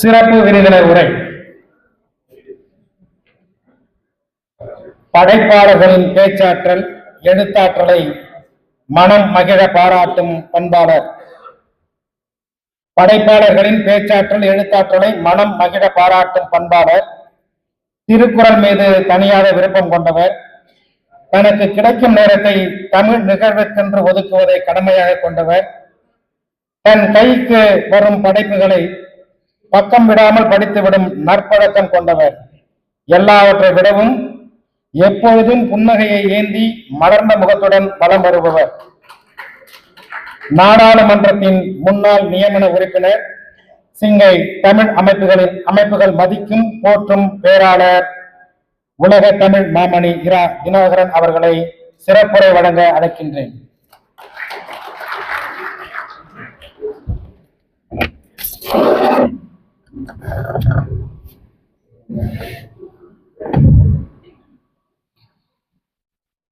சிறப்பு விருந்தினர் உரை. படைப்பாளர்களின் பேச்சாற்றல் எழுத்தாற்றலை மனம் மகிழ பாராட்டும் பண்பாளர். படைப்பாளர்களின் பேச்சாற்றல் எழுத்தாற்றலை மனம் மகிழ பாராட்டும் பண்பாளர். திருக்குறள் மீது தனியாக விருப்பம் கொண்டவர். தனக்கு கிடைக்கும் நேரத்தை தமிழ் நிகழ்வுக்கென்று ஒதுக்குவதை கடமையாக கொண்டவர். தன் கைக்கு வரும் படைப்புகளை பக்கம் விடாமல் படித்துவிடும் நற்பழக்கம் கொண்டவர். எல்லாவற்றை விடவும் எப்பொழுதும் புன்னகையை ஏந்தி மலர்ந்த முகத்துடன் பலம் வருபவர். நாடாளுமன்றத்தின் முன்னாள் நியமன உறுப்பினர் சிங்கை தமிழ் அமைப்புகளின் அமைப்புகள் மதிக்கும் போற்றும் பேராளர் உலக தமிழ் மாமணி இரா தினகரன் அவர்களை சிறப்புரை வழங்க அழைக்கின்றேன்.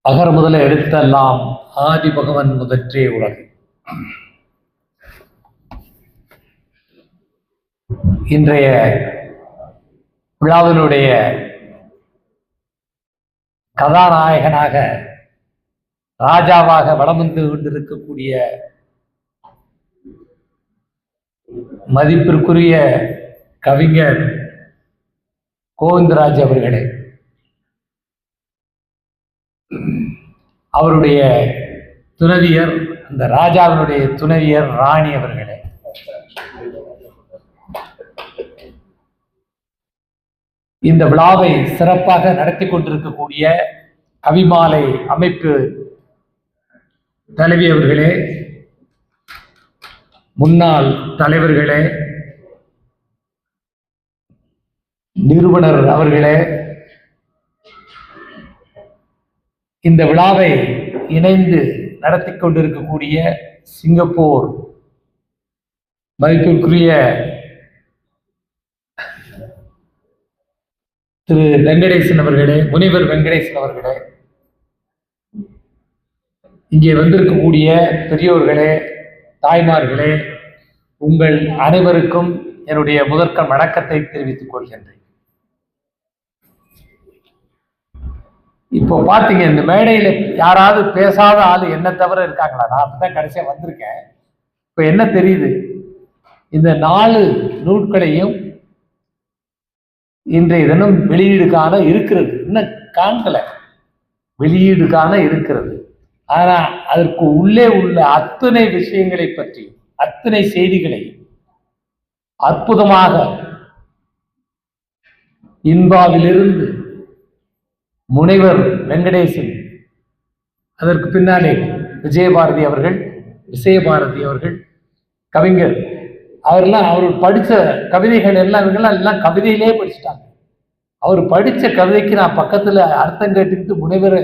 அகர முதல எடுத்தெல்லாம் ஆதி பகவன் முதற்றே உலகு. இன்றைய விழாவினுடைய கதாநாயகனாக ராஜாவாக வளம் வந்து கொண்டிருக்கக்கூடிய மதிப்பிற்குரிய கவிஞர் கோவிந்தராஜ் அவர்களே அவருடைய துணவியர் அந்த ராஜாவினுடைய துணவியர் ராணி அவர்களே. இந்த விழாவை சிறப்பாக நடத்தி கொண்டிருக்கக்கூடிய கவிமாலை அமைப்பு தலைவி அவர்களே முன்னாள் தலைவர்களே நிறுவனர் அவர்களே இந்த விழாவை இணைந்து நடத்தி கொண்டிருக்கக்கூடிய சிங்கப்பூர் மதிப்பிற்குரிய திரு வெங்கடேசன் அவர்களே முனிவர் வெங்கடேசன் அவர்களே. இங்கே வந்திருக்கக்கூடிய பெரியோர்களே தாய்மார்களே உங்கள் அனைவருக்கும் என்னுடைய முதற்க வணக்கத்தை தெரிவித்துக் கொள்கின்றேன். இப்போ பாத்தீங்க இந்த மேடையில யாராவது பேசாத ஆள் என்ன தவிர இருக்காங்களா? நான் அப்படிதான் கடைசியா வந்திருக்கேன். இப்ப என்ன தெரியுது? இந்த நாலு நூட்களையும் இன்றைய தினம் வெளியீடு காண இருக்கிறது. இன்னும் காலங்களை வெளியீடு காண இருக்கிறது. ஆனால் அதற்கு உள்ளே உள்ள அத்தனை விஷயங்களை பற்றி அத்தனை செய்திகளை அற்புதமாக இன்பாவிலிருந்து முனைவர் வெங்கடேசன் அதற்கு பின்னாலே விஜயபாரதி அவர்கள் விஜயபாரதி அவர்கள் கவிஞர் அவரெல்லாம் அவர் படித்த கவிதைகள் எல்லாம் இவங்கெல்லாம் எல்லாம் கவிதையிலே படிச்சுட்டாங்க. அவர் படித்த கவிதைக்கு நான் பக்கத்தில் அர்த்தம் கேட்டுக்கிட்டு முனைவர்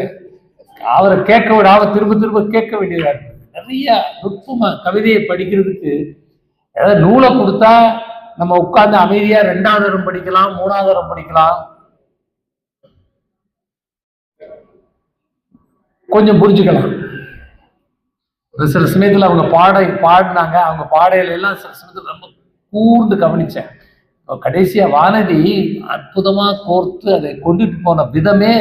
அவரை கேட்க விடாம திரும்ப திரும்ப கேட்க வேண்டியதாக இருக்கு. நிறைய நுட்பமாக கவிதையை படிக்கிறதுக்கு ஏதாவது நூலை கொடுத்தா நம்ம உட்கார்ந்து அமைதியாக ரெண்டாவது தரம் படிக்கலாம் மூணாவது தரம் படிக்கலாம். கொஞ்சம் புரிஞ்சுக்கலாம். ஒரு சில சமயத்தில் அவங்க பாட பாடினாங்க. அவங்க பாடையில எல்லாம் சில சமயத்தில் ரொம்ப கூர்ந்து கவனிச்சேன். கடைசியாக கடைசியா வானதி அற்புதமா கோர்த்து அதை கொண்டுட்டு போன விதமே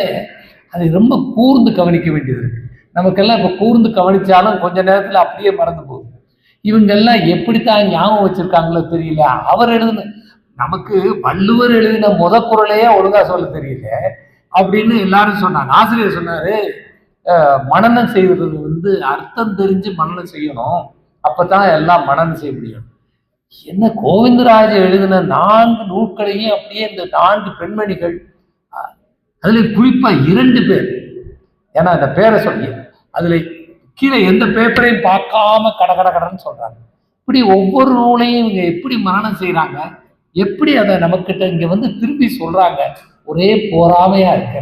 அதை ரொம்ப கூர்ந்து கவனிக்க வேண்டியது இருக்கு. நமக்கெல்லாம் இப்போ கூர்ந்து கவனிச்சாலும் கொஞ்ச நேரத்துல அப்படியே மறந்து போகுது இவங்கெல்லாம் எப்படித்தான் ஞாபகம் வச்சிருக்காங்களோ தெரியல. அவர் எழுதின நமக்கு வள்ளுவர் எழுதின முத குரலையே ஒழுங்கா சொல்ல தெரியல அப்படின்னு எல்லாரும் சொன்னாங்க. ஆசிரியர் சொன்னாரு மனநம் செய்வது வந்து அர்த்தம் தெரிஞ்சு மனநம் செய்யணும். அப்பதான் எல்லாம் மனநம் செய்ய முடியும். என்ன கோவிந்தராஜ் எழுதின நான்கு நூல்களையும் அப்படியே இந்த நான்கு பெண்மணிகள் அதுல குறிப்பா இரண்டு பேர். ஏன்னா அந்த பேரை சொல்லி அதுல கீழே எந்த பேப்பரையும் பார்க்காம கட கட கடன்னு சொல்றாங்க. இப்படி ஒவ்வொரு நூலையும் இவங்க எப்படி மரணம் செய்யறாங்க எப்படி அதை நமக்கிட்ட இங்க வந்து திருப்பி சொல்றாங்க ஒரே போராமையா இருக்கு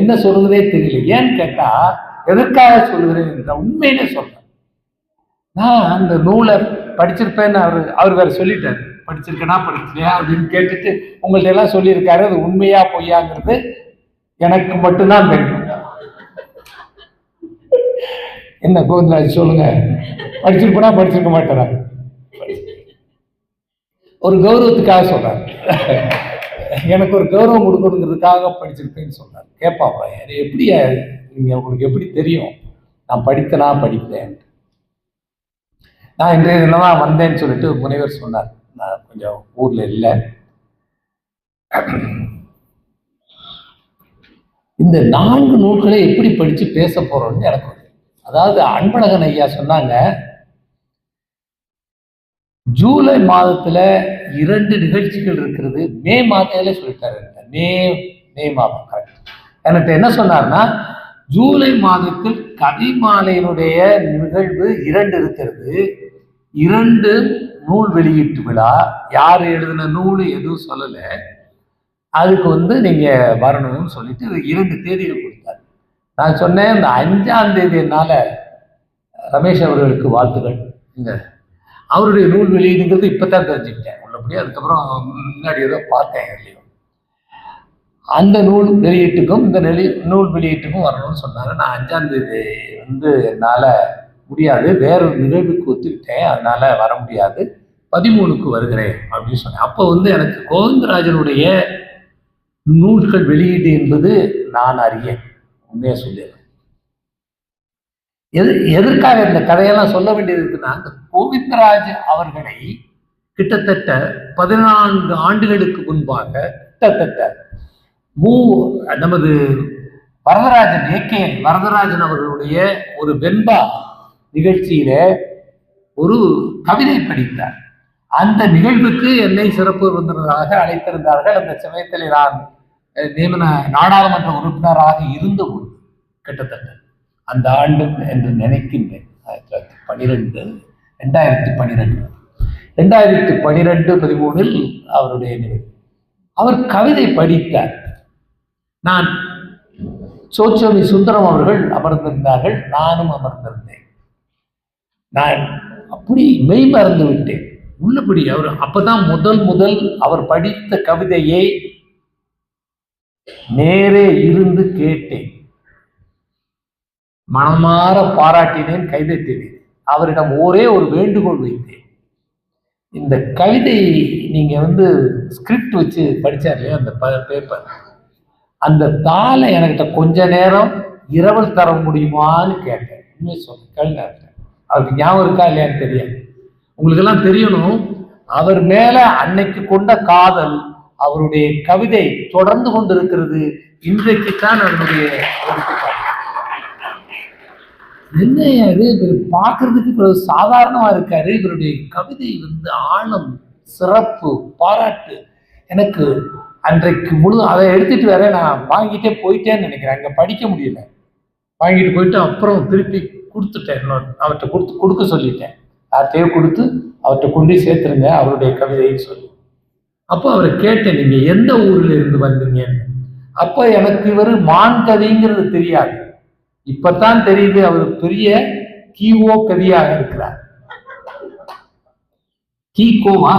என்ன சொல்றதே தெரியல. ஏன்னு கேட்டா எதற்காக சொல்கிறேன் என்ற உண்மையிலே சொல்றேன். நான் அந்த நூலை படிச்சிருப்பேன்னு அவர் அவர் வேற சொல்லிட்டாரு. படிச்சிருக்கேனா படிச்சிருக்கேன் அப்படின்னு கேட்டுட்டு உங்கள்ட்ட எல்லாம் சொல்லியிருக்காரு. அது உண்மையா பொய்யாங்கிறது எனக்கு மட்டும்தான் தெரியும். என்ன கோவிந்தராஜ் சொல்லுங்க. படிச்சிருப்பனா படிச்சிருக்க மாட்டேறாரு ஒரு கௌரவத்துக்காக சொல்றாரு. எனக்கு ஒரு கௌரவம் கொடுக்கணுங்கிறதுக்காக படிச்சிருப்பேன்னு சொன்னார். கேட்பாப்பா அது எப்படி நீங்கள் உங்களுக்கு எப்படி தெரியும்? நான் படித்தனா படிக்கிறேன் நான் இன்றைய தினம் தான் வந்தேன்னு சொல்லிட்டு முனைவர் சொன்னார். நான் கொஞ்சம் ஊரில் இல்லை. இந்த நான்கு நூல்களை எப்படி படித்து பேச போகிறோம்னு எனக்கு ஒரு- அதாவது அன்பழகன் ஐயா சொன்னாங்க ஜூலை மாதத்தில் இரண்டு நிகழ்ச்சிகள் இருக்கிறது. மே மாதத்துல சொல்லிட்டாரு மே மே மாதம் கரெக்ட் என்கிட்ட என்ன சொன்னார்னா ஜூலை மாதத்தில் கவிமாலையினுடைய நிகழ்வு இரண்டு இருக்கிறது. இரண்டு நூல் வெளியீட்டு விழா. யார் எழுதின நூல் எதுவும் சொல்லலை. அதுக்கு வந்து நீங்கள் வரணும்னு சொல்லிட்டு இரண்டு தேதிகள் கொடுத்தார். நான் சொன்னேன் இந்த அஞ்சாம் தேதி ரமேஷ் அவர்களுக்கு வாழ்த்துக்கள். இந்த அவருடைய நூல் வெளியீடுங்கிறது இப்பதான் தெரிஞ்சுக்கிட்டேன் உள்ளபடி. அதுக்கப்புறம் முன்னாடி ஏதோ பார்த்தேன் இல்லையோ. அந்த நூல் வெளியீட்டுக்கும் இந்த நெளி நூல் வெளியீட்டுக்கும் வரணும்னு சொன்னாங்க நான் அஞ்சாம் தேதி வந்து என்னால் முடியாது. வேறொரு நிகழ்வுக்கு ஒத்துக்கிட்டேன். அதனால வர முடியாது. பதிமூணுக்கு வருகிறேன் அப்படின்னு சொன்னேன். அப்போ வந்து எனக்கு கோவிந்தராஜனுடைய நூல்கள் வெளியீடு என்பது நான் அறியேன். உண்மையாக சொல்லிடுறேன். எது எதற்காக இந்த கதையெல்லாம் சொல்ல வேண்டியது இருக்குன்னா அந்த கோவிந்தராஜ் அவர்களை கிட்டத்தட்ட பதினான்கு ஆண்டுகளுக்கு முன்பாக கிட்டத்தட்ட மூ நமது வரதராஜன் ஏகே வரதராஜன் அவர்களுடைய ஒரு வெண்பா நிகழ்ச்சியில ஒரு கவிதை படித்தார். அந்த நிகழ்வுக்கு என்னை சிறப்பு விருந்தினராக அழைத்திருந்தார்கள். அந்த சமயத்தில் நான் நியமன நாடாளுமன்ற உறுப்பினராக இருந்தபோது கிட்டத்தட்ட அந்த ஆண்டு என்று நினைக்கின்றேன். ஆயிரத்தி தொள்ளாயிரத்தி பன்னிரெண்டு ரெண்டாயிரத்தி பன்னிரெண்டு. ரெண்டாயிரத்தி பன்னிரெண்டு பதிமூணில் அவருடைய நிகழ்வு அவர் கவிதை படித்தார். நான் சோச்சோமி சுந்தரம் அவர்கள் அமர்ந்திருந்தார்கள். நானும் அமர்ந்திருந்தேன். நான் அப்படி மெய் மறந்து விட்டேன். உள்ளபடி அவர் அப்பதான் முதல் முதல் அவர் படித்த கவிதையை நேரே இருந்து கேட்டேன். மனமாற பாராட்டினேன் கைதட்டினேன். அவரிடம் ஒரே ஒரு வேண்டுகோள் வைத்தேன். இந்த கவிதை நீங்கள் வந்து ஸ்கிரிப்ட் வச்சு படித்தார் இல்லையா அந்த ப பேப்பர் அந்த தாளை எனக்கிட்ட கொஞ்ச நேரம் இரவல் தர முடியுமான்னு கேட்டேன். உண்மையை சொன்னேன் கவிஞர் அவருக்கு ஞாபகம் இருக்கா இல்லையான்னு தெரியாது. உங்களுக்கெல்லாம் தெரியணும் அவர் மேல அன்னைக்கு கொண்ட காதல் அவருடைய கவிதை தொடர்ந்து கொண்டிருக்கிறது இன்றைக்கு தான் அதனுடைய எடுத்துக்காட்டு. என்ன அது இவர் பார்க்கறதுக்கு இவர் சாதாரணமா இருக்காரு. இவருடைய கவிதை வந்து ஆழம் சிறப்பு பாராட்டு. எனக்கு அன்றைக்கு முழு அதை எடுத்துட்டு வேற நான் வாங்கிட்டே போயிட்டேன்னு நினைக்கிறேன். அங்க படிக்க முடியல. வாங்கிட்டு போயிட்டு அப்புறம் திருப்பி கொடுத்துட்டேன் இன்னொரு அவர்கிட்ட கொடுத்து கொடுக்க சொல்லிட்டேன். யார்கிட்டயோ கொடுத்து அவர்கிட்ட கொண்டு சேர்த்துருங்க அவருடைய கவிதைன்னு சொல்லி. அப்போ அவரை கேட்டேன் நீங்க எந்த ஊர்ல இருந்து வந்தீங்கன்னு? அப்போ எனக்கு இவர் மான் கதைங்கிறது தெரியாது. இப்பத்தான் தெரியுது அவர் பெரிய கீவோ கவியாக இருக்கிறார். கீகோவா?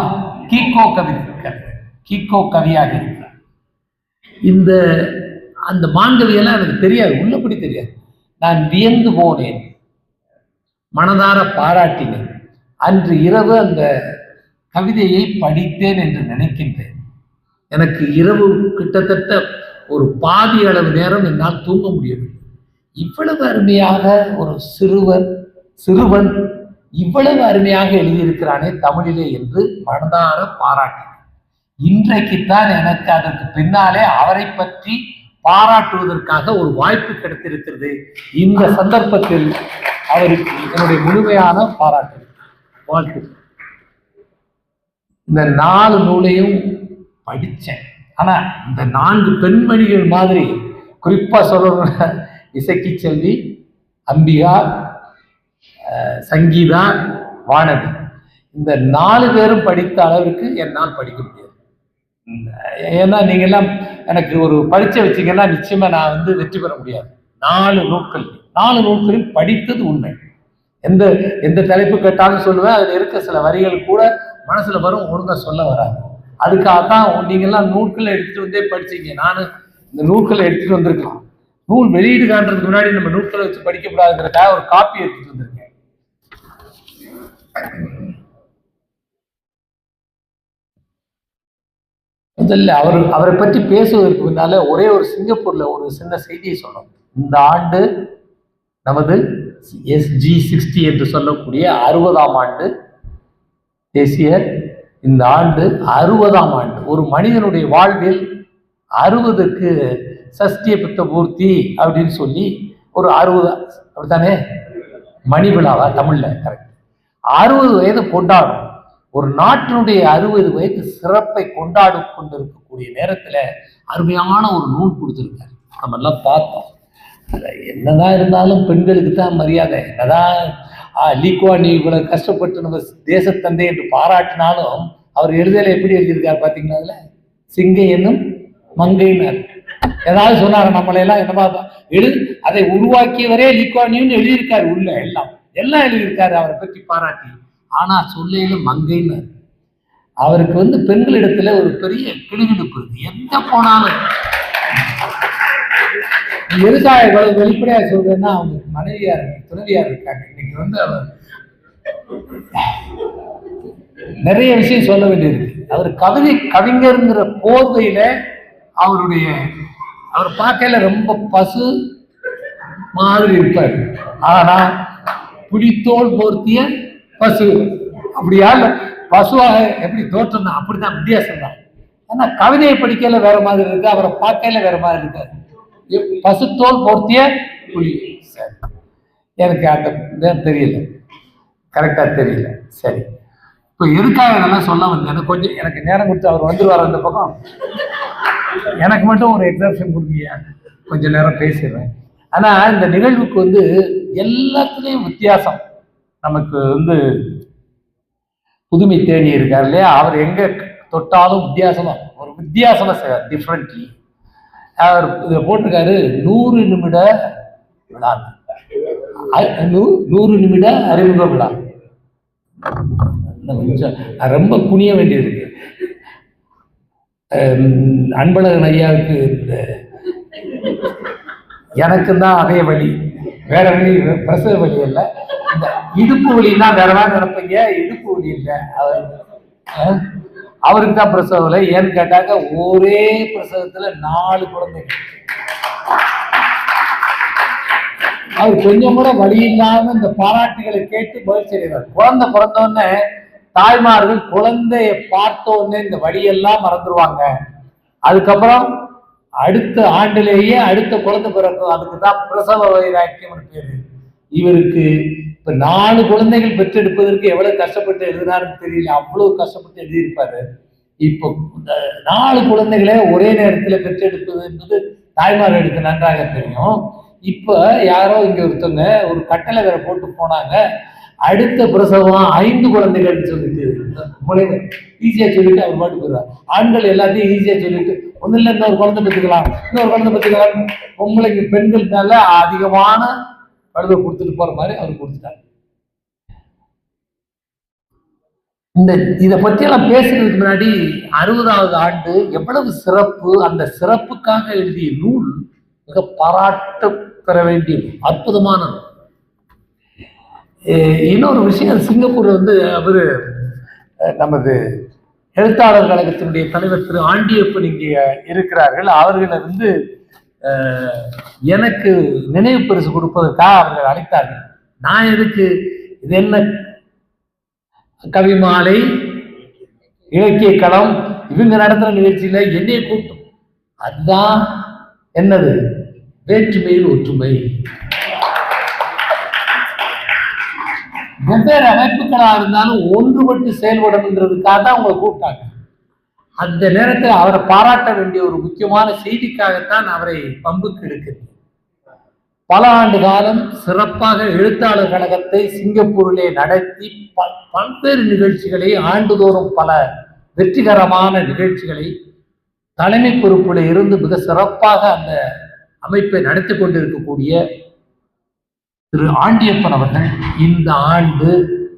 கீகோ கவி கீகோ கவியாக இருக்கிறார். இந்த அந்த மாண்டவியெல்லாம் எனக்கு தெரியாது உள்ளபடி தெரியாது. நான் வியந்து போனேன் மனதார பாராட்டினேன். அன்று இரவு அந்த கவிதையை படித்தேன் என்று நினைக்கின்றேன். எனக்கு இரவு கிட்டத்தட்ட ஒரு பாதி அளவு நேரம் என்னால் தூங்க முடியவில்லை. இவ்வளவு அருமையாக ஒரு சிறுவர் சிறுவன் இவ்வளவு அருமையாக எழுதியிருக்கிறானே தமிழிலே என்று மனதார பாராட்டினேன் இன்றைக்குத்தான் எனக்கு அதற்கு பின்னாலே அவரை பற்றி பாராட்டுவதற்காக ஒரு வாய்ப்பு கிடைத்திருக்கிறது. இந்த சந்தர்ப்பத்தில் அவருக்கு என்னுடைய முழுமையான பாராட்டு. வாழ்த்து. இந்த நாலு நூலையும் படித்தேன். ஆனால் இந்த நான்கு பெண்மணிகள் மாதிரி குறிப்பாக சொல்லணும்னா இசக்கி செல்வி அம்பிகா சங்கீதா வானதி. இந்த நாலு பேரும் படித்த அளவிற்கு என்னால் படிக்க முடியாது. ஏன்னா நீங்க எல்லாம் எனக்கு ஒரு பரீட்சை வச்சீங்கன்னா நிச்சயமா நான் வந்து வெற்றி பெற முடியாது. நாலு நூட்கள் நாலு நூல்களில் படித்தது உண்மை. எந்த எந்த தலைப்பு கேட்டாலும் சொல்லுவேன் அதில் இருக்க சில வரிகள் கூட மனசுல வரும் ஒழுங்கா சொல்ல வராது. அதுக்காக தான் நீங்கள்லாம் நூல்களை எடுத்துட்டு வந்தே படிச்சீங்க. நான் இந்த நூல்களை எடுத்துட்டு வந்திருக்கலாம். நூல் வெளியீடு காண்றதுக்கு முன்னாடி நம்ம நூல்களை வச்சு படிக்கப்படாதுங்கிறதுக்காக ஒரு காப்பி எடுத்துட்டு வந்திருக்கேன். முதல்ல அவர் அவரை பற்றி பேசுவதற்கு முன்னால ஒரே ஒரு சிங்கப்பூர்ல ஒரு சின்ன செய்தியை சொன்னோம் இந்த ஆண்டு நமது எஸ்ஜி சிக்ஸ்டி என்று சொல்லக்கூடிய அறுபதாம் ஆண்டு தேசிய இந்த ஆண்டு அறுபதாம் ஆண்டு. ஒரு மனிதனுடைய வாழ்வில் அறுபதுக்கு சஷ்டிய பித்த பூர்த்தி அப்படின்னு சொல்லி ஒரு அறுபது அப்படித்தானே? மணி விழாவா தமிழ்ல கரெக்ட் அறுபது வயது கொண்டாடும். ஒரு நாட்டினுடைய அறுபது வயது சிறப்பை கொண்டாடி கொண்டிருக்கக்கூடிய நேரத்துல அருமையான ஒரு நூல் கொடுத்துருக்காரு. நம்ம எல்லாம் பார்த்தோம். என்னதான் இருந்தாலும் பெண்களுக்கு தான் மரியாதை. என்னதான் லீக்வா நீ இவ்வளவு கஷ்டப்பட்டு நம்ம தேசத்தந்தை என்று பாராட்டினாலும் அவர் எழுதலை எப்படி எழுதியிருக்கார் பாத்தீங்களா அதில்? சிங்கை என்னும் மங்கையினர். ஏதாவது சொன்னார் நம்மளை எல்லாம் என்னமா எழு அதை உருவாக்கியவரே லீக்வானியும் எழுதியிருக்காரு உள்ள எல்லாம். எல்லாம் எழுதியிருக்காரு அவரை பற்றி பாராட்டி. ஆனா சொல்லையிலும் மங்கைன்னு அவருக்கு வந்து பெண்களிடத்துல ஒரு பெரிய கிடுகிடுப்பு இருக்கு. எந்த போனாலும். எதுக்காக இவ்வளவு வெளிப்படையா சொல்றேன்னா அவங்க மனைவியார் துணைவியார் இருக்காங்க. இன்னைக்கு வந்து அவர் நிறைய விஷயம் சொல்ல வேண்டியிருக்கு. அவர் கவிதை கவிஞருங்கிற போர்வையில அவருடைய அவர் பார்க்கையில ரொம்ப பசு மாதிரி இருப்பார். ஆனா புலித்தோல் போர்த்திய பசு. அப்படியா? பசுவாக எப்படி தோற்றம் தான் அப்படிதான் வித்தியாசம் தான். ஆனா கவிதையை படிக்கையில வேற மாதிரி இருக்கு அவரை பார்க்கையில வேற மாதிரி இருக்காரு. பசுத்தோல் போர்த்திய புலி. சரி. எனக்கு அந்த தெரியல. கரெக்டா தெரியல. சரி. இப்போ எதுக்காக இதெல்லாம் சொல்ல வந்தேன் எனக்கு கொஞ்சம் எனக்கு நேரம் கொடுத்து அவர் வந்துருவார் அந்த பக்கம். எனக்கு மட்டும் ஒரு எக்ஸாப்ஷன் கொடுங்க. கொஞ்சம் நேரம் பேசிடுறேன். ஆனால் இந்த நிகழ்வுக்கு வந்து எல்லாத்துலேயும் வித்தியாசம். நமக்கு வந்து புதுமை தேனி இருக்கார் இல்லையா? அவர் எங்கே தொட்டாலும் வித்தியாசமாக ஒரு வித்தியாசமாக செய்வார் டிஃப்ரெண்ட்லி அவர் இதை போட்டிருக்காரு நூறு நிமிட விழா. நூ- நூறு நிமிட அறிமுக விழா. ரொம்ப குனிய வேண்டியது இருக்கு அன்பழகன் ஐயாவுக்கு இந்த எனக்கும் தான் அதே வழி. வேற வழி பிரசவ வழி இல்லை இந்த இடுப்பு வழின்னா வேற மாதிரி நினைப்பீங்க? இடுப்பு வலி இல்லை. அவர் அவருக்கு தான் பிரசவ இல்லை ஏன்னு கேட்டாக்க ஒரே பிரசவத்துல நாலு குழந்தைங்க அவர் கொஞ்சம் கூட வழி இல்லாம இந்த பாராட்டுகளை கேட்டு பதில் செய்கிறார் குழந்தை பிறந்த தாய்மார்கள் குழந்தைய பார்த்தோன்னே இந்த வழியெல்லாம் மறந்துடுவாங்க அதுக்கப்புறம் அடுத்த ஆண்டிலேயே அடுத்த குழந்தை பிறக்கும். அதுக்கு தான் பிரசவ வைராக்கியம் பேரு. இவருக்கு இப்ப நாலு குழந்தைகள் பெற்றெடுப்பதற்கு எவ்வளவு கஷ்டப்பட்டு எழுதினாருன்னு தெரியல. அவ்வளவு கஷ்டப்பட்டு எழுதியிருப்பாரு. இப்போ இந்த நாலு குழந்தைகளை ஒரே நேரத்தில் பெற்றெடுப்பது என்பது தாய்மார்களுக்கு நன்றாக தெரியும். இப்போ யாரோ இங்கே ஒருத்தவங்க ஒரு கட்டளை வேற போட்டு போனாங்க. அடுத்த பிரசவம் ஐந்து குழந்தைகள் சொல்லிட்டு முனைவர் ஈஸியா சொல்லிட்டு அவர் பாட்டு போயிடுவார். ஆண்கள் எல்லாத்தையும் ஈஸியா சொல்லிட்டு ஒண்ணு இல்லை இன்னொரு குழந்தை பத்துக்கலாம் இன்னொரு குழந்தை பத்துக்கலாம் பொம்பளைக்கு பெண்கள் மேல அதிகமான பழுவை கொடுத்துட்டு போற மாதிரி அவர் கொடுத்துட்டார். இந்த இதை பற்றியெல்லாம் பேசுறதுக்கு முன்னாடி அறுபதாவது ஆண்டு எவ்வளவு சிறப்பு அந்த சிறப்புக்காக எழுதிய நூல் மிக பாராட்ட பெற வேண்டிய அற்புதமான இன்னொரு விஷயம் சிங்கப்பூரில் வந்து அவர் நமது எழுத்தாளர் கழகத்தினுடைய தலைவர் திரு ஆண்டியப்பன் இங்கே இருக்கிறார்கள். அவர்களை வந்து எனக்கு நினைவு பரிசு கொடுப்பதற்காக அவர்கள் அழைத்தார்கள். நான் எதுக்கு இது என்ன கவிமாலை இலக்கிய களம் இவங்க நடத்துகிற நிகழ்ச்சியில் என்னைய கூட்டம் அதுதான் என்னது வேற்றுமையில் ஒற்றுமை. வெவ்வேறு அமைப்புகளாக இருந்தாலும் ஒன்றுபட்டு செயல்படணுன்றதுக்காக தான் அவங்களை கூப்பிட்டாங்க. அந்த நேரத்தில் அவரை பாராட்ட வேண்டிய ஒரு முக்கியமான செய்திக்காகத்தான் அவரை பம்புக்கு எடுக்கிறது பல ஆண்டு காலம் சிறப்பாக எழுத்தாளர் கழகத்தை சிங்கப்பூரிலே நடத்தி ப- பல்வேறு நிகழ்ச்சிகளை ஆண்டுதோறும் பல வெற்றிகரமான நிகழ்ச்சிகளை தலைமை பொறுப்பில் இருந்து மிக சிறப்பாக அந்த அமைப்பை நடத்தி கொண்டிருக்கக்கூடிய திரு ஆண்டியப்பன் அவர்கள் இந்த ஆண்டு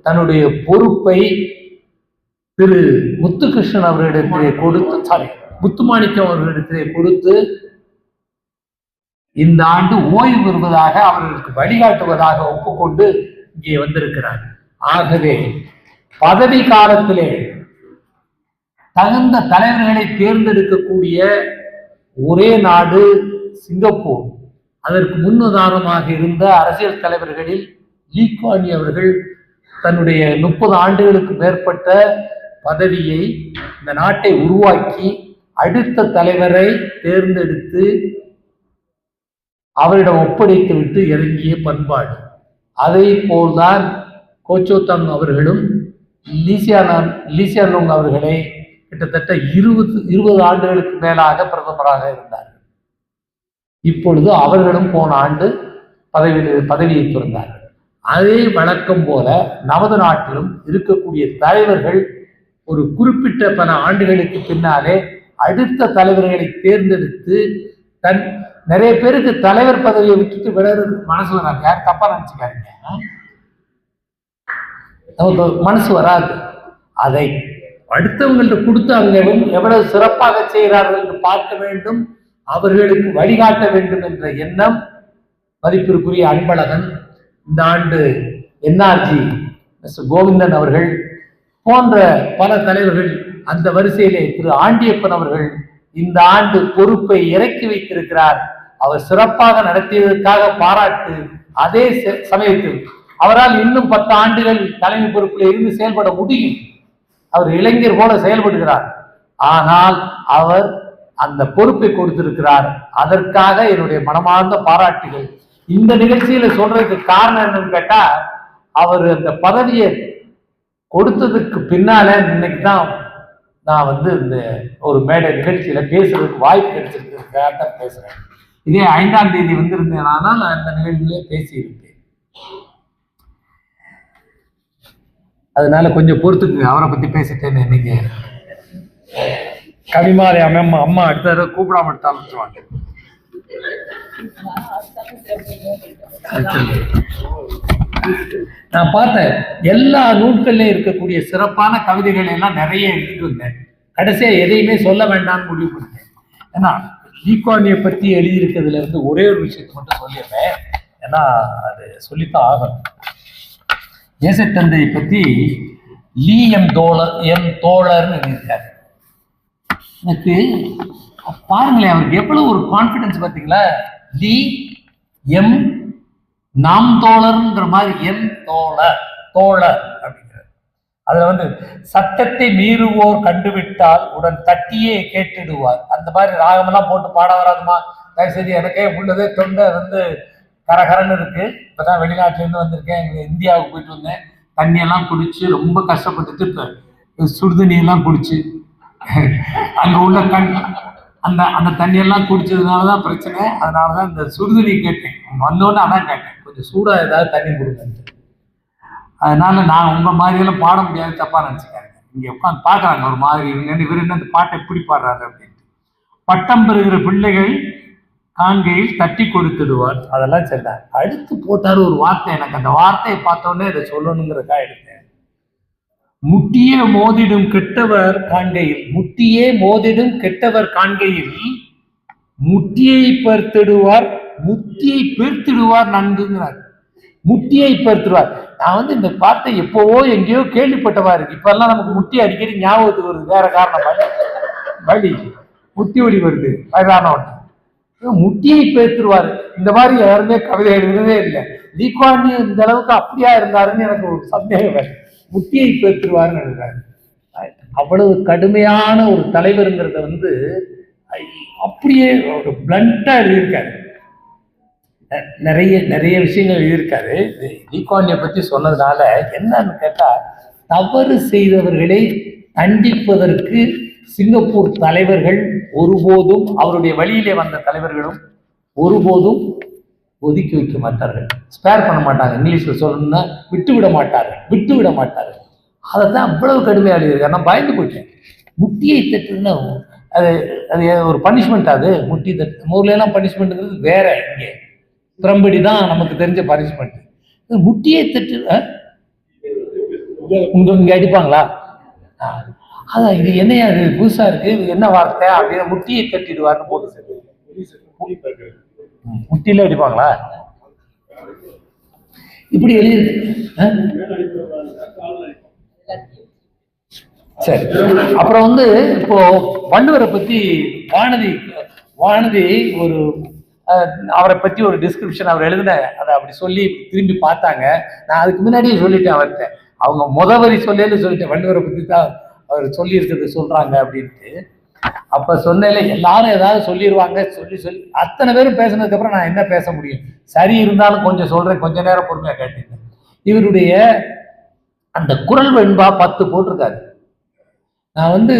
தன்னுடைய பொறுப்பை திரு முத்துகிருஷ்ணன் அவர்களிடத்திலே கொடுத்து சாரி முத்துமாணிக்கம் அவர்களிடத்திலே கொடுத்து இந்த ஆண்டு ஓய்வு பெறுவதாக அவர்களுக்கு வழிகாட்டுவதாக ஒப்புக்கொண்டு இங்கே வந்திருக்கிறார். ஆகவே பதவி காலத்திலே தகுந்த தலைவர்களை தேர்ந்தெடுக்கக்கூடிய ஒரே நாடு சிங்கப்பூர். அதற்கு முன்னுதாரணமாக இருந்த அரசியல் தலைவர்களில் ஈக்வானி அவர்கள் தன்னுடைய முப்பது ஆண்டுகளுக்கு மேற்பட்ட பதவியை இந்த நாட்டை உருவாக்கி அடுத்த தலைவரை தேர்ந்தெடுத்து அவரிடம் ஒப்படைத்து விட்டு இறங்கிய பண்பாடு. அதே போல்தான் கோச்சோத்தங் அவர்களும் லீசியானான் லீசியானோங் அவர்களை கிட்டத்தட்ட இருபது இருபது ஆண்டுகளுக்கு மேலாக பிரதமராக இருந்தார். இப்பொழுது அவர்களும் போன ஆண்டு பதவியில் பதவியை துறந்தார்கள். அதே வழக்கம் போல நமது நாட்டிலும் இருக்கக்கூடிய தலைவர்கள் ஒரு குறிப்பிட்ட பல ஆண்டுகளுக்கு பின்னாலே அடுத்த தலைவர்களை தேர்ந்தெடுத்து தன் நிறைய பேருக்கு தலைவர் பதவியை விட்டுட்டு விளையாடுறது மனசு வராது. யார் தப்பா நினைச்சுக்காதீங்க. நமக்கு மனசு வராது. அதை அடுத்தவங்கள்ட்ட கொடுத்து அவங்க எவ்வளவு சிறப்பாக செய்கிறார்கள் என்று பார்க்க வேண்டும். அவர்களுக்கு வழிகாட்ட வேண்டும் என்ற எண்ணம் மதிப்பிற்குரிய அன்பழகன் இந்த ஆண்டு என்ஆர்ஜி மிஸ்டர் கோவிந்தன் அவர்கள் போன்ற பல தலைவர்கள் அந்த வரிசையிலே திரு ஆண்டியப்பன் அவர்கள் இந்த ஆண்டு பொறுப்பை இறக்கி வைத்திருக்கிறார். அவர் சிறப்பாக நடத்தியதற்காக பாராட்டு அதே ச- சமயத்தில் அவரால் இன்னும் பத்து ஆண்டுகள் தலைமை பொறுப்பில் இருந்து செயல்பட முடியும். அவர் இளைஞர் போல செயல்படுகிறார். ஆனால் அவர் அந்த பொறுப்பை கொடுத்திருக்கிறார். அதற்காக என்னுடைய மனமார்ந்த பாராட்டுகள். இந்த நிகழ்ச்சியில சொல்றதுக்கு காரணம் என்னன்னு கேட்டா அவர் அந்த பதவியை கொடுத்ததுக்கு பின்னால இன்னைக்கு தான் நான் வந்து இந்த ஒரு மேடை நிகழ்ச்சியில பேசுறதுக்கு வாய்ப்பு கிடைச்சிருக்கிறதுக்காக தான் பேசுறேன். இதே ஐந்தாம் தேதி வந்திருந்தேனானா நான் இந்த நிகழ்ச்சியிலே பேசியிருப்பேன். அதனால கொஞ்சம் பொறுத்துக்குங்க. அவரை பத்தி பேசிட்டேன்னு இன்னைக்கு கவிமாரி அம்மா அம்மா அடுத்த தடவை கூப்பிடாம எடுத்தாலும் நான் பார்த்தேன் எல்லா நூல்கள்லயும் இருக்கக்கூடிய சிறப்பான கவிதைகள் எல்லாம் நிறைய எழுதிட்டு வந்தேன். கடைசியா எதையுமே சொல்ல வேண்டாம்னு முடிவு பண்ணேன் ஏன்னா ஈக்வானியை பத்தி எழுதியிருக்கிறதுல இருந்து ஒரே ஒரு விஷயத்தை மட்டும் சொல்லிடுறேன். ஏன்னா அது சொல்லித்தான் ஆகணும். தேசத்தந்தையை பத்தி லீ எம் தோழர் எம் தோழர்னு எழுதியிருக்காரு. எனக்கு பாருங்களேன் அவருக்கு எவ்வளவு ஒரு கான்ஃபிடன்ஸ் பார்த்தீங்களா? லீ எம் நாம் தோழர்ன்ற மாதிரி எம் தோழர் தோழர் அப்படிங்கிறார். அதுல வந்து சத்தத்தை மீறுவோர் கண்டுவிட்டால் உடன் தட்டியே கேட்டுடுவார். அந்த மாதிரி ராகமெல்லாம் போட்டு பாட வராதுமா? தயவுசெய்து எனக்கே உள்ளதே தொண்டை வந்து கரகரன்னு இருக்கு. இப்பதான் வெளிநாட்டிலேருந்து வந்திருக்கேன் இங்க இந்தியாவுக்கு போயிட்டு வந்தேன். தண்ணியெல்லாம் குடிச்சு ரொம்ப கஷ்டப்பட்டுட்டு இப்போ சுடுதண்ணியெல்லாம் குடிச்சு அங்க உள்ள கண் அந்த அந்த தண்ணியெல்லாம் குடிச்சதுனால தான் பிரச்சனை. அதனால தான் இந்த சுடுதண்ணி கேட்டேன். வந்தோடனே அதான் கேட்டேன். கொஞ்சம் சூடா ஏதாவது தண்ணி கொடுங்க அதனால நான் உங்க மாதிரி எல்லாம் பாட முடியாது தப்பா நினைச்சுக்காங்க இங்க உட்காந்து பாக்குறாங்க ஒரு மாதிரி. இவங்க இவர் என்ன இந்த பாட்டை எப்படி பாடுறாரு அப்படின்ட்டு. பட்டம் பெறுகிற பிள்ளைகள் காண்கையில் தட்டி கொடுத்துடுவார். அதெல்லாம் சரிதான். அடுத்து போட்டாரு ஒரு வார்த்தை. எனக்கு அந்த வார்த்தையை பார்த்தோன்னே இதை சொல்லணுங்கிறதா எடுத்தேன். முட்டியே மோதிடும் கெட்டவர் காண்கையில் முட்டியே மோதிடும் கெட்டவர் காண்கையில் முட்டியை பெருத்திடுவார் முத்தியை பெருத்திடுவார் நன்குங்கிறார். முட்டியை பெருத்திடுவார். நான் வந்து இந்த வார்த்தை எப்பவோ எங்கேயோ கேள்விப்பட்டவா இருக்கு. இப்பெல்லாம் நமக்கு முட்டி அடிக்கடி ஞாபகத்துக்கு வருது. வேற காரணம் வழி முட்டி ஒடி வருது. வயதானவன் முட்டியை பேத்துருவாரு இந்த மாதிரி யாருமே கவிதை எழுதுனதே இல்லை. லீக்வாண்டி இந்த அளவுக்கு அப்படியா இருந்தாருன்னு எனக்கு ஒரு சந்தேகம் வேறு முட்டியை பேத்துருவாருன்னு எழுதுறாரு அவ்வளவு கடுமையான ஒரு தலைவருங்கிறத வந்து அப்படியே ஒரு பிளண்டா எழுதியிருக்காரு. நிறைய நிறைய விஷயங்கள் எழுதியிருக்காரு. இது பற்றி பத்தி சொன்னதுனால என்னன்னு கேட்டா தவறு செய்தவர்களை தண்டிப்பதற்கு சிங்கப்பூர் தலைவர்கள் ஒருபோதும் அவருடைய வழியிலே வந்த தலைவர்களும் ஒருபோதும் ஒதுக்கி வைக்க மாட்டார்கள். ஸ்பேர் பண்ண மாட்டாங்க. இங்கிலீஷில் சொல்லணும்னா விட்டு விட மாட்டார்கள். விட்டு விட மாட்டார்கள். அதை தான் அவ்வளவு கடுமையாக எழுதியிருக்காரு நான் பயந்து போயிட்டேன். முட்டியை தட்டுன்னா அது அது ஒரு பனிஷ்மெண்ட் அது. முட்டி தட்டு ஊர்லாம் பனிஷ்மெண்ட்டுங்கிறது வேற இங்கே. பிரம்படி தான் நமக்கு தெரிஞ்ச பனிஷ்மெண்ட் முட்டியை தட்டு உங்க இங்கே அடிப்பாங்களா? அதான் இது என்னையா இது? புதுசாக இருக்குது இது என்ன வார்த்தை? அப்படின்னு முட்டியை தட்டிடுவார்னு போட்டு முட்டில அடிப்பாங்களா? இப்படி எழுதி சரி. அப்புறம் வந்து இப்போ வள்ளுவரை பத்தி வானதி வானதி ஒரு அவரை பத்தி ஒரு டிஸ்கிரிப்ஷன் அவர் எழுதின அதை அப்படி சொல்லி திரும்பி பார்த்தாங்க. நான் அதுக்கு முன்னாடியே சொல்லிட்டேன் அவர்கிட்ட. அவங்க முதவரி வரி சொல்லிட்டேன். வள்ளுவரை பத்தி தான் அவர் சொல்லி இருக்கிறது சொல்றாங்க அப்படின்ட்டு. அப்ப சொன்னேன்ல எல்லாரும் ஏதாவது சொல்லிடுவாங்க சொல்லி சொல்லி. அத்தனை பேரும் பேசினதுக்கு அப்புறம் நான் என்ன பேச முடியும்? சரி இருந்தாலும் கொஞ்சம் சொல்றேன் கொஞ்ச நேரம் பொறுமையா கேட்டீங்க இவருடைய அந்த குரல் வெண்பா பத்து போட்டிருக்காரு. நான் வந்து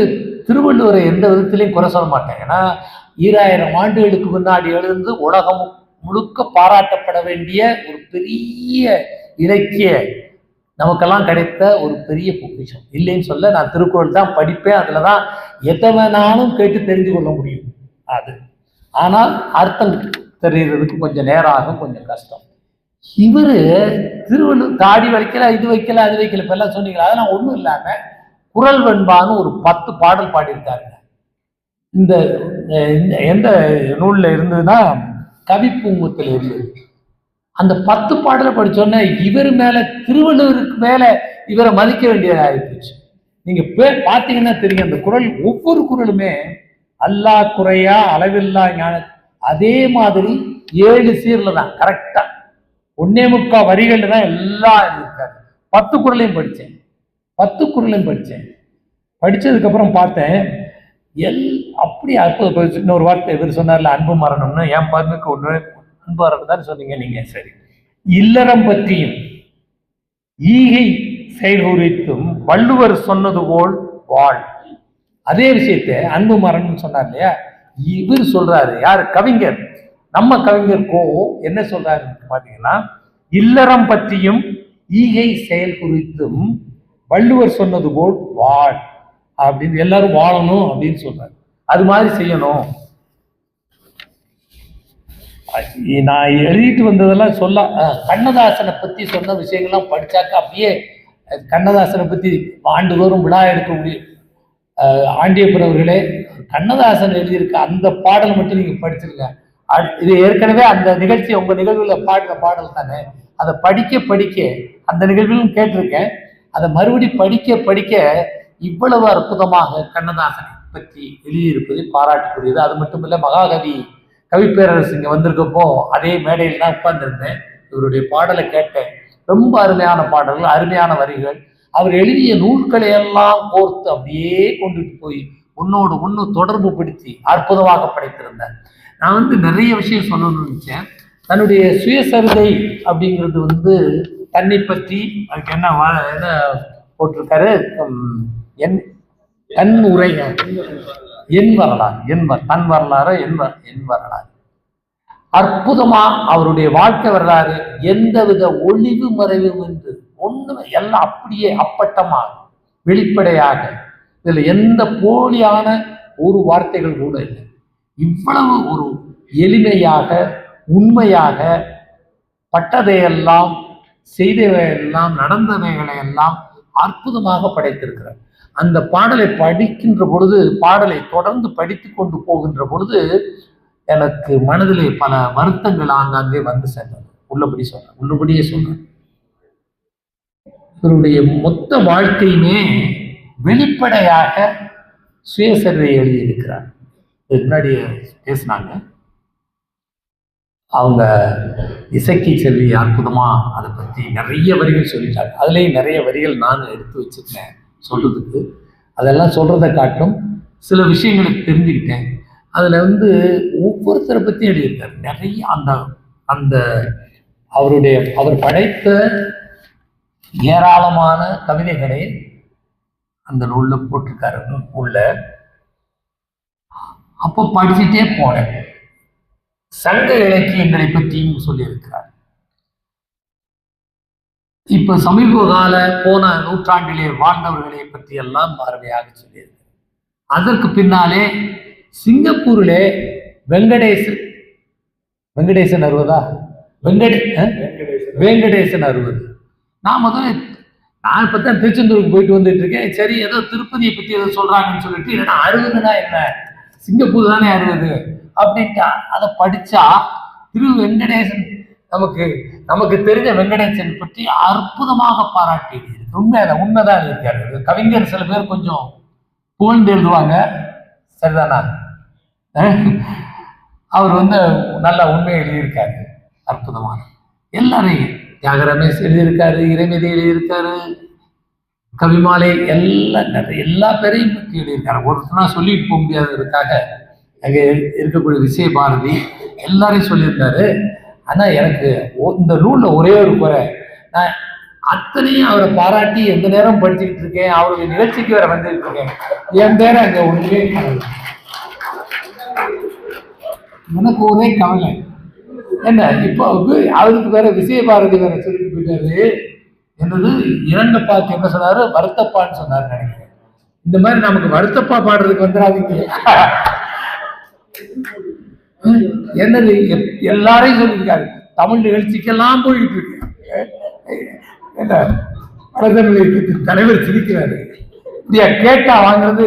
திருவள்ளுவரை எந்த விதத்திலையும் குறை சொல்ல மாட்டேன். ஏன்னா ஈராயிரம் ஆண்டுகளுக்கு முன்னாடி எழுந்து உலகம் முழுக்க பாராட்டப்பட வேண்டிய ஒரு பெரிய இலக்கிய நமக்கெல்லாம் கிடைத்த ஒரு பெரிய பொக்கிஷம். இல்லைன்னு சொல்ல நான் திருக்குறள் தான் படிப்பேன். அதில் தான் எதை வேணாலும் கேட்டு தெரிஞ்சு கொள்ள முடியும். அது. ஆனால் அர்த்தம் தெரிகிறதுக்கு கொஞ்சம் நேரம் ஆகும் கொஞ்சம் கஷ்டம். இவர் திருவள்ளுவர் தாடி வைக்கல இது வைக்கல அது வைக்கல இப்ப எல்லாம் சொன்னீங்களா? அதெல்லாம் ஒன்றும் இல்லாமல் குரல் வெண்பான்னு ஒரு பத்து பாடல் பாடியிருக்காருங்க. இந்த இந்த எந்த நூலில் இருந்ததுன்னா கவிப்பூங்கத்தில் இருந்தது. அந்த பத்து பாடலை படிச்சோன்னே இவர் மேலே திருவள்ளுவருக்கு மேலே இவரை மதிக்க வேண்டியதாயிடுச்சு நீங்கள் பே பார்த்தீங்கன்னா தெரியும் அந்த குரல் ஒவ்வொரு குரலுமே அல்லா குறையா அளவில்லா ஞான அதே மாதிரி ஏழு சீரில் தான் கரெக்டாக ஒன்னே முக்கா வரிகளில் தான் எல்லாம் இருக்காரு பத்து குரலையும் படித்தேன். பத்து குரலையும் படித்தேன். படித்ததுக்கப்புறம் பார்த்தேன் எல் அப்படி அற்புத இன்னொரு வார்த்தை இவர் சொன்னார்ல அன்பு மரணம்னு. என் பங்குக்கு ஒன்று அன்பு மரணம் தான் சொன்னீங்க நீங்க. சரி. இல்லறம் பற்றியும் ஈகை செயல் குறித்தும் வள்ளுவர் சொன்னது போல் வாழ். அதே விஷயத்தை அன்பு மரணம்னு சொன்னார் இல்லையா? இவர் சொல்றாரு யார்? கவிஞர். நம்ம கவிஞர் கோ என்ன சொல்றாரு பாத்தீங்கன்னா இல்லறம் பற்றியும் ஈகை செயல் குறித்தும் வள்ளுவர் சொன்னது போல் வாழ். அப்படின்னு எல்லாரும் வாழணும் அப்படின்னு சொல்றாரு. அது மாதிரி செய்யணும். நான் எழுதிட்டு வந்ததெல்லாம் சொல்ல கண்ணதாசனை பற்றி சொன்ன விஷயங்கள்லாம் படிச்சாக்க அப்படியே கண்ணதாசனை பற்றி ஆண்டுதோறும் விழா எடுக்க முடியும். ஆண்டியப்பன் அவர்களே கண்ணதாசன் எழுதியிருக்க அந்த பாடல் மட்டும் நீங்கள் படிச்சிருங்க. இது ஏற்கனவே அந்த நிகழ்ச்சி உங்கள் நிகழ்வில் பாடின பாடல் தானே. அதை படிக்க படிக்க அந்த நிகழ்விலும் கேட்டிருக்கேன். அதை மறுபடி படிக்க படிக்க இவ்வளவு அற்புதமாக கண்ணதாசனை பற்றி எழுதியிருப்பது பாராட்டுக்குரியது அது மட்டும் மகாகவி கவிப்பேரரசு இங்கே வந்திருக்கப்போ அதே மேடையில் தான் உட்கார்ந்துருந்தேன். இவருடைய பாடலை கேட்டேன். ரொம்ப அருமையான பாடல்கள் அருமையான வரிகள். அவர் எழுதிய நூல்களை எல்லாம் கோர்த்து அப்படியே கொண்டுட்டு போய் உன்னோடு ஒன்று தொடர்பு படுத்தி அற்புதமாக படைத்திருந்தார். நான் வந்து நிறைய விஷயம் சொல்லணும்னு நினைச்சேன். தன்னுடைய சுயசரிதை அப்படிங்கிறது வந்து தன்னை பற்றி அதுக்கு என்ன வா- என்ன போட்டிருக்காரு? என் கண் உரை. என் வரலாறு என்பர் தன் வரலாறு என்பர் என் வரலாறு. அற்புதமா அவருடைய வாழ்க்கை வரலாறு எந்தவித ஒளிவு மறைவும் என்று ஒண்ணுமே எல்லாம் அப்படியே அப்பட்டமாக வெளிப்படையாக இதுல எந்த போலியான ஒரு வார்த்தைகள் கூட இல்லை. இவ்வளவு ஒரு எளிமையாக உண்மையாக பட்டதையெல்லாம் செய்தவையெல்லாம் நடந்தவைகளை எல்லாம் அற்புதமாக படைத்திருக்கிறார். அந்த பாடலை படிக்கின்ற பொழுது பாடலை தொடர்ந்து படித்து கொண்டு போகின்ற பொழுது எனக்கு மனதிலே பல வருத்தங்கள் ஆங்காங்கே வந்து சென்றது உள்ளபடி சொல்றேன் உள்ளபடியே சொல்றேன் இவருடைய மொத்த வாழ்க்கையுமே வெளிப்படையாக சுயசரிதை எழுதியிருக்கிறார். இதுக்கு முன்னாடி பேசினாங்க. அவங்க இசக்கி செல்வி அற்புதமா அதை பத்தி நிறைய வரிகள் சொல்லிட்டாங்க. அதுலேயும் நிறைய வரிகள் நான் எடுத்து வச்சிருந்தேன் சொல்றதுக்கு. அதெல்லாம் சொல்றதை காட்டும் சில விஷயங்களுக்கு தெரிஞ்சுக்கிட்டேன். அதில் வந்து ஒவ்வொருத்தரை பற்றியும் எழுதியிருக்கார். நிறைய அந்த அந்த அவருடைய அவர் படைத்த ஏராளமான கவிதைகளை அந்த நூலில் போட்டிருக்காரு. உள்ள அப்போ படிச்சுட்டே போனேன். சங்க இலக்கியங்களை பற்றியும் சொல்லியிருக்கிறார். இப்ப சமீப கால போன நூற்றாண்டிலே வாழ்ந்தவர்களை பற்றி எல்லாம் அருமையாக சொல்லியிருக்கிறார் அதற்கு பின்னாலே சிங்கப்பூரிலே வெங்கடேசன். வெங்கடேசன் அறுவதா வெங்கடே? வெங்கடேசன். அறுபது. நான் முதல்ல நான் இப்போ தான் திருச்செந்தூருக்கு போயிட்டு வந்துட்டு இருக்கேன் சரி ஏதோ திருப்பதியை பற்றி ஏதோ சொல்றாங்கன்னு சொல்லிட்டு இல்லைன்னா அறுபதுனா என்ன? சிங்கப்பூர் தானே அறுபது? அப்படின்ட்டு அதை படிச்சா திரு வெங்கடேசன் நமக்கு நமக்கு தெரிஞ்ச வெங்கடேசன் பற்றி அற்புதமாக பாராட்டி எழுதியிருக்கு உண்மை அதை உண்மைதான் எழுதியிருக்காரு. கவிஞர் சில பேர் கொஞ்சம் புகழ்ந்து எழுதுவாங்க. சரிதானா அவர் வந்து நல்ல உண்மையை எழுதியிருக்காரு. அற்புதமான. எல்லாரையும் தியாக ரமேஷ் எழுதியிருக்காரு இறைமதி எழுதியிருக்காரு கவிமாலை எல்லாம் நிறைய எல்லா பேரையும் பற்றி எழுதியிருக்காரு. ஒருத்தனா சொல்லிட்டு போக முடியாததுக்காக அங்கே இருக்கக்கூடிய விஜய பாரதி எல்லாரையும் சொல்லியிருக்காரு ஆனால் எனக்கு இந்த நூலில் ஒரே ஒரு குறை. நான் அத்தனையும் அவரை பாராட்டி எந்த நேரம் படிச்சுக்கிட்டு இருக்கேன் அவருடைய நிகழ்ச்சிக்கு வேற வந்துட்டு இருக்கேன். என் நேரம் அங்கே ஒன்றுமே எனக்கு ஒரே கவலை. என்ன இப்போ வந்து அவருக்கு வேற விஜய பாரதி வேற சொல்லிட்டு போயிட்டாரு. என்னது இரண்டு பாக்கு என்ன சொன்னாரு? வருத்தப்பான்னு சொன்னார் நினைக்கிறேன். இந்த மாதிரி நமக்கு வருத்தப்பா பாடுறதுக்கு வந்துடாதீங்க. என்னது? எல்லாரையும் சொல்லியிருக்காரு. தமிழ் நிகழ்ச்சிக்கெல்லாம் போயிட்டு இருக்கு. என்ன? வடதமிழ் தலைவர் சிரிக்கிறாரு. இப்படியா கேட்டா வாங்குறது.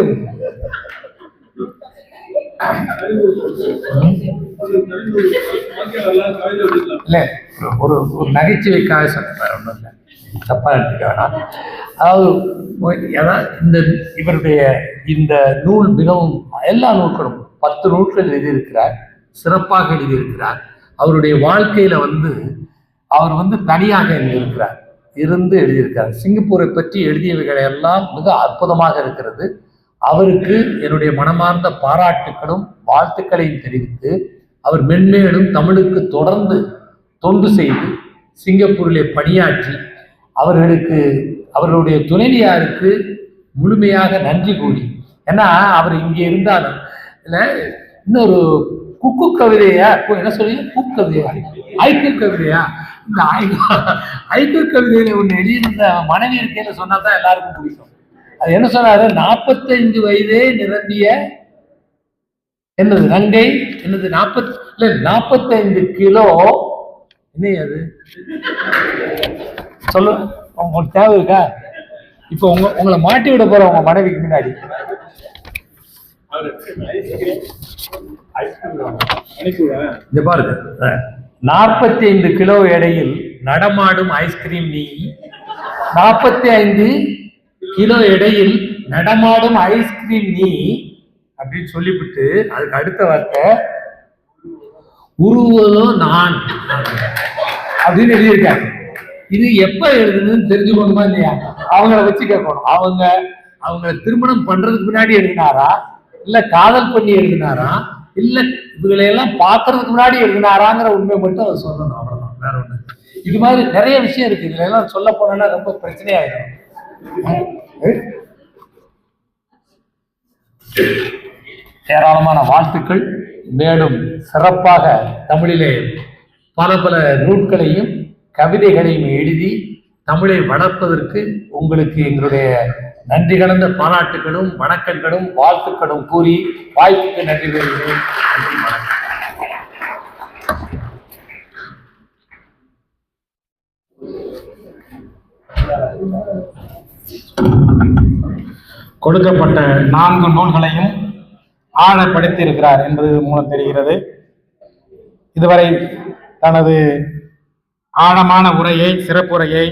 இல்ல ஒரு ஒரு நகைச்சுவைக்காக சொன்னேன் ஒண்ணும் இல்லை. தப்பா எடுத்துக்க வேணாம். அதாவது ஏதாவது இந்த இவருடைய இந்த நூல் மிகவும் எல்லா நூல்களும் பத்து நூல்கள் எழுதியிருக்கிறார். சிறப்பாக எழுதியிருக்கிறார். அவருடைய வாழ்க்கையில வந்து அவர் வந்து தனியாக எழுதியிருக்கிறார். இருந்து எழுதியிருக்கிறார். சிங்கப்பூரை பற்றி எழுதியவைகளை எல்லாம் மிக அற்புதமாக இருக்கிறது. அவருக்கு என்னுடைய மனமார்ந்த பாராட்டுகளும் வாழ்த்துக்களையும் தெரிவித்து அவர் மென்மேலும் தமிழுக்கு தொடர்ந்து தொண்டு செய்து சிங்கப்பூரிலே பணியாற்றி அவர்களுக்கு அவர்களுடைய துணைவியாருக்கு முழுமையாக நன்றி கூறி. ஏன்னா அவர் இங்கே இருந்தாலும் இல்லை இன்னொரு குக்கு கவிதையா கு- என்ன சொல்லி குக் கவிதையா ஐக்கு கவிதையா இந்த ஐ- ஐக்கு கவிதையில ஒன்று எழுதியிருந்த மனைவி இருக்கையில சொன்னா தான் எல்லாருக்கும் பிடிக்கும். அது என்ன சொன்னாரு? நாற்பத்தைந்து வயதே நிரம்பிய என்னது? நங்கை என்னது? நாற்பத் இல்ல நாற்பத்தைந்து கிலோ என்ன அது? சொல்லு உங்களுக்கு தேவை இருக்கா? இப்போ உங்க உங்களை மாட்டி விட போற உங்க மனைவிக்கு முன்னாடி. இந்த பாருங்க. நாற்பத்தி ஐந்து கிலோ எடையில் நடமாடும் ஐஸ்கிரீம் நீ. நாற்பத்தி ஐந்து கிலோ எடையில் நடமாடும் ஐஸ்கிரீம் நீ. அப்படின்னு சொல்லிவிட்டு அதுக்கு அடுத்த வார்த்தை உருவதும் நான். அப்படின்னு எழுதியிருக்காங்க இது எப்ப எழுதுனதுன்னு தெரிஞ்சுக்கணுமா இல்லையா? அவங்கள வச்சு கேட்கணும். அவங்க அவங்கள திருமணம் பண்றதுக்கு முன்னாடி எழுதினாரா? இல்ல காதல் பண்ணி எழுதினாரா? இல்ல இவங்களையெல்லாம் பாக்குறதுக்கு பார்க்கறதுக்கு முன்னாடி எழுதினாராங்கிற உண்மை மட்டும் அவர் சொல்லணும் அவ்வளவுதான். வேற ஒண்ணு இது மாதிரி நிறைய விஷயம் இருக்கு. இதுல எல்லாம் சொல்ல போனா ரொம்ப பிரச்சனையாயிடும். ஏராளமான வாழ்த்துக்கள். மேலும் சிறப்பாக தமிழிலே பல பல நூல்களையும் கவிதைகளையும் எழுதி தமிழை வளர்ப்பதற்கு உங்களுக்கு எங்களுடைய நன்றி கலந்த பாராட்டுகளும் வணக்கங்களும் வாழ்த்துக்களும் கூறி வாய்ப்புக்கு நன்றி கூறுகிறேன் நன்றி வணக்கம். கொடுக்கப்பட்ட நான்கு நூல்களையும் ஆழ படித்திருக்கிறார் என்பது மூலம் தெரிகிறது. இதுவரை தனது ஆழமான உரையை சிறப்புரையை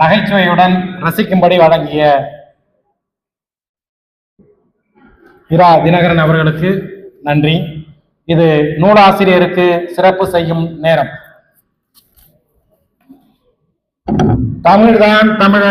நகைச்சுவையுடன் ரசிக்கும்படி வழங்கிய இரா தினகரன் அவர்களுக்கு நன்றி. இது நூலாசிரியருக்கு சிறப்பு செய்யும் நேரம். தமிழ்தான் தமிழன்